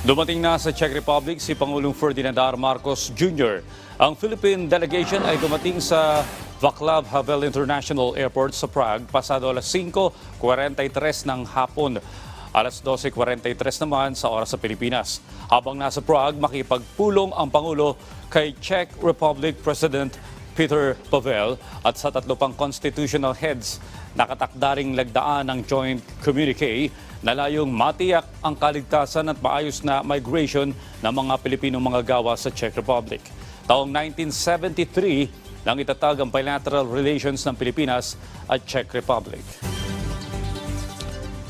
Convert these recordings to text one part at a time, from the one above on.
Dumating na sa Czech Republic si Pangulong Ferdinand R. Marcos Jr. Ang Philippine delegation ay dumating sa Vaclav Havel International Airport sa Prague pasado alas 5.43 ng hapon. Alas 12.43 naman sa oras sa Pilipinas. Habang nasa Prague, makipagpulong ang Pangulo kay Czech Republic President Peter Pavel at sa tatlo pang constitutional heads nakatakdaring lagdaan ng joint communique na layong matiyak ang kaligtasan at maayos na migration ng mga Pilipinong mga gawa sa Czech Republic. Taong 1973 nang itatag ang bilateral relations ng Pilipinas at Czech Republic.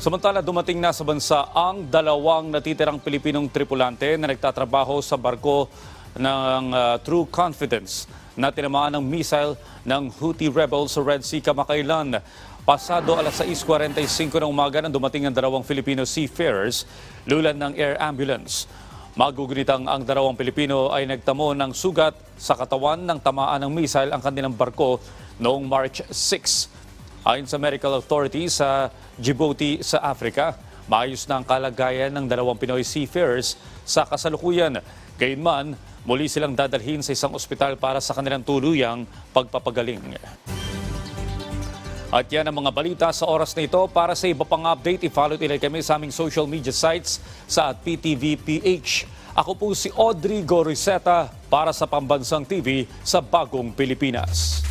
Samantala, dumating na sa bansa ang dalawang natitirang Pilipinong tripulante na nagtatrabaho sa barko ng uh, True Confidence na tinamaan ng missile ng Houthi rebels sa Red Sea kamakailan. Pasado alas 6.45 ng umaga nang dumating ang dalawang Filipino seafarers lulan ng air ambulance. Magugunitang ang dalawang Pilipino ay nagtamo ng sugat sa katawan ng tamaan ng missile ang kanilang barko noong March 6. Ayon sa medical authorities sa Djibouti sa Africa, maayos na ang kalagayan ng dalawang Pinoy seafarers sa kasalukuyan. Gayunman, muli silang dadalhin sa isang ospital para sa kanilang tuluyang pagpapagaling. At yan ang mga balita sa oras na ito. Para sa iba pang update, i-follow nila kami sa aming social media sites sa PTVPH. Ako po si Audrey Goriseta para sa Pambansang TV sa Bagong Pilipinas.